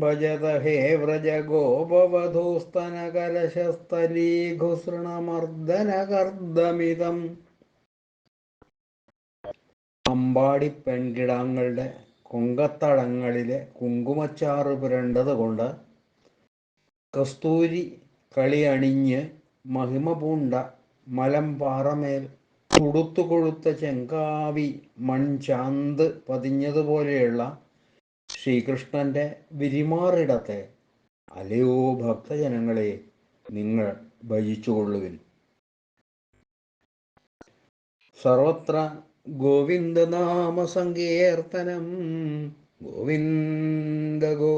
ഭജത ഹേ വ്രജ ഗോപവധൂസ്തനകലശസ്ഥലീഘുസൃണമർദ്ദനകർദ്ദമിതം അമ്പാടി പെൺകിടാങ്ങളുടെ കൊങ്കത്തടങ്ങളിലെ കുങ്കുമച്ചാറ് പുരണ്ടത് കൊണ്ട് കസ്തൂരി കളിയണിഞ്ഞ് മഹിമ പൂണ്ട മലമ്പാറമേൽ തുടുത്തു കൊഴുത്ത ചെങ്കാവി മൺചാന്ത് പതിഞ്ഞതുപോലെയുള്ള ശ്രീകൃഷ്ണന്റെ വിരിമാറിടത്തെ അലയോ ഭക്തജനങ്ങളെ നിങ്ങൾ ഭജിച്ചുകൊള്ളുവിൻ. സർവത്ര ഗോവിന്ദനാമ സങ്കീർത്തനം ഗോവിന്ദ ഗോവിന്ദ